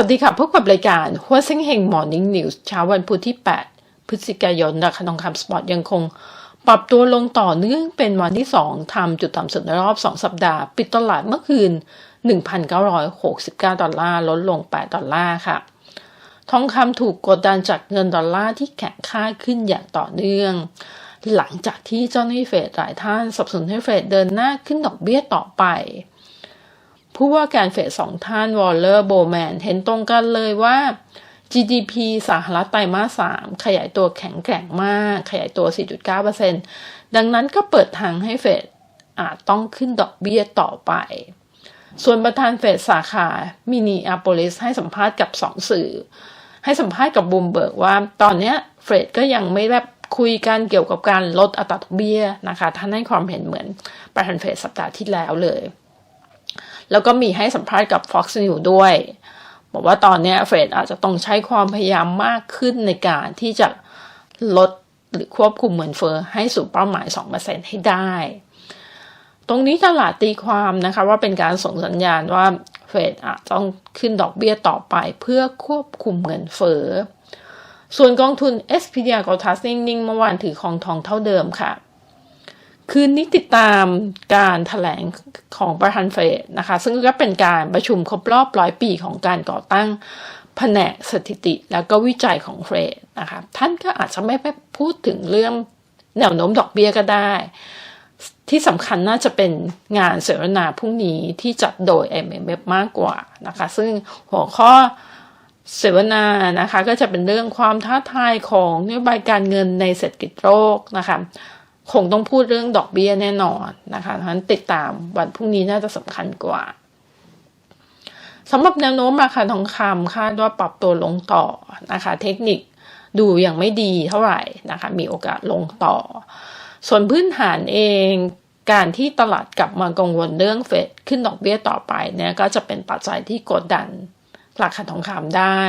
วัสดีค่ะพบกับรายการหัวเซ็งเฮงมอร์นิ่งนิวส์เช้าวันพุธที่ 8 พฤศจิกายนราคาทองคำสปอร์ตยังคง ปรับตัวลงต่อเนื่องเป็นวันที่ 2 ทำจุดต่ำสุดในรอบ 2 สัปดาห์ ปิดตลาดเมื่อคืน 1,969 ดอลลาร์ลดลง 8 ดอลลาร์ค่ะ ทองคำถูกกดดันจากเงินดอลลาร์ที่แข็งค่าขึ้นอย่างต่อเนื่อง หลังจากที่เจ้าหน้าที่เฟดหลายท่านสนับสนุนให้เฟดเดินหน้าขึ้นดอกเบี้ยต่อไป ผู้ว่าการเฟดสองท่านวอลเลอร์โบแมนเห็นตรงกันเลยว่า GDP สหรัฐไตรมาสสามขยายตัวแข็งแกร่งมาก ขยายตัว 4.9%ดังนั้นก็เปิดทางให้เฟดอาจต้องขึ้นดอกเบี้ยต่อไป ส่วนประธานเฟดสาขามินิอาโปลิสให้สัมภาษณ์กับสองสื่อ ให้สัมภาษณ์กับบูมเบิร์กว่า ตอนนี้เฟดก็ยังไม่แบบคุยกันเกี่ยวกับการลดอัตราดอกเบี้ยนะคะท่านให้ความเห็นเหมือนประธานเฟดสัปดาห์ที่แล้วเลย แล้วก็มีให้สัมภาษณ์กับ Fox News ด้วย บอกว่าตอนนี้เฟดอาจจะต้องใช้ความพยายามมากขึ้นในการที่จะลดหรือควบคุมเงินเฟอ้อให้สู่เป้าหมาย 2%ให้ได้ ตรงนี้ตลาดตีความนะคะว่าเป็นการส่งสัญญาณว่าเฟดอาจต้องขึ้นดอกเบี้ยต่อไปเพื่อควบคุมเงินเฟอ้อส่วนกองทุน SPDR กอทัสนิ่งๆเมื่อวานถือครองทองเท่าเดิมค่ะ คืนนี้ติดตามการถแถลงของประธานเฟดนะคะ ซึ่งก็เป็นการประชุมครบรอบร้อยปีของการก่อตั้งแผนกสถิติแล้วก็วิจัยของเฟดนะคะท่านก็อาจจะไม่ไพูดถึงเรื่องแนวโน้มดอกเบี้ยก็ได้ ที่สำคัญน่าจะเป็นงานเสวนาพรุ่งนี้ที่จัดโดย MMF มากกว่านะคะ ซึ่งหัวข้อเสวนานะคะ ก็จะเป็นเรื่องความท้าทายของนโยบายการเงินในเศรษฐกิจโลกนะคะ คงต้องพูดเรื่องดอกเบี้ยแน่นอนนะคะฉะนั้นติดตามวันพรุ่งนี้น่าจะสำคัญกว่าสำหรับแนวโน้มราคาทองคำคาดว่าปรับตัวลงต่อนะคะ เทคนิคดูยังไม่ดีเท่าไหร่นะคะ มีโอกาสลงต่อ ส่วนพื้นฐานเองการที่ตลาดกลับมากังวลเรื่องเฟดขึ้นดอกเบี้ยต่อไปเนี่ยก็จะเป็นปัจจัยที่กดดันราคาทองคำได้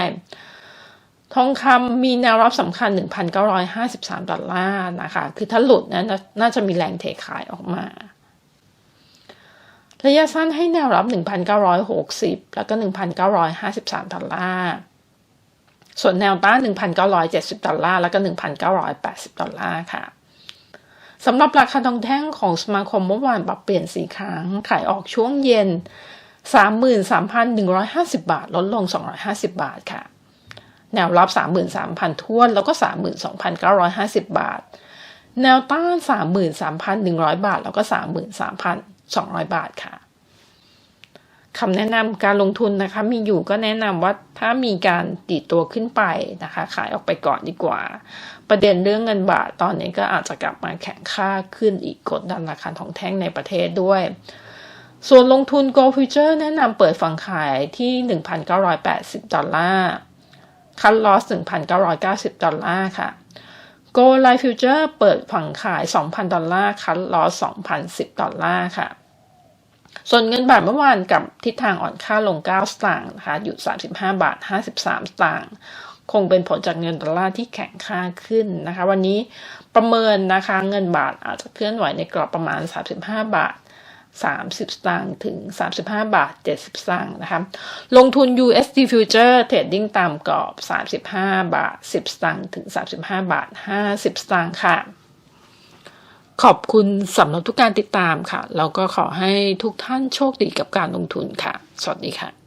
ทองคำมีแนวรับสำคัญ 1,953 ดอลลาร์นะคะ คือถ้าหลุดนะน่าจะมีแรงเทขายออกมา ระยะสั้นให้แนวรับ 1,960 แล้วก็ 1,953 ดอลลาร์ ส่วนแนวต้าน 1,970 ดอลลาร์ แล้วก็ 1,980 ดอลลาร์ค่ะสำหรับราคาทองแท่งของสมาคมเมื่อวานปรับเปลี่ยนสีครั้ง ขายออกช่วงเย็น 33,150 บาท ลดลง 250 บาทค่ะ แนวรับ 33,000ท้วนแล้วก็ 32,950 บาท แนวต้าน 33,100 บาท แล้วก็ 33,200 บาทค่ะคำแนะนำการลงทุนนะคะ มีอยู่ก็แนะนำว่าถ้ามีการตีตัวขึ้นไปนะคะ ขายออกไปก่อนดีกว่า ประเด็นเรื่องเงินบาทตอนนี้ก็อาจจะกลับมาแข็งค่าขึ้นอีกกดดันราคาทองแท่งในประเทศด้วย ส่วนลงทุน Gold Future แนะนำเปิดฝั่งขายที่ 1,980 ดอลลาร์ คันลอส 1,990 ดอลลาร์ค่ะ Gold Life Future เปิดฝั่งขาย 2,000 ดอลลาร์ คันลอส 2,010 ดอลลาร์ค่ะ ส่วนเงินบาทเมื่อวานกับทิศทางอ่อนค่าลง 9 สตางค์นะคะ อยู่ 35 บาท 53 สตางค์ คงเป็นผลจากเงินดอลลาร์ที่แข็งค่าขึ้นนะคะ วันนี้ประเมินนะคะเงินบาทอาจจะเคลื่อนไหวในกรอบประมาณ 35 บาท 30 สตางค์ถึง 35 บาท 70 สตางค์นะคะลงทุน USD Future Trading ตามกรอบ 35 บาท 10 สตางค์ถึง 35 บาท 50 สตางค์ค่ะ ขอบคุณสำหรับทุกการติดตามค่ะ แล้วก็ขอให้ทุกท่านโชคดีกับการลงทุนค่ะ สวัสดีค่ะ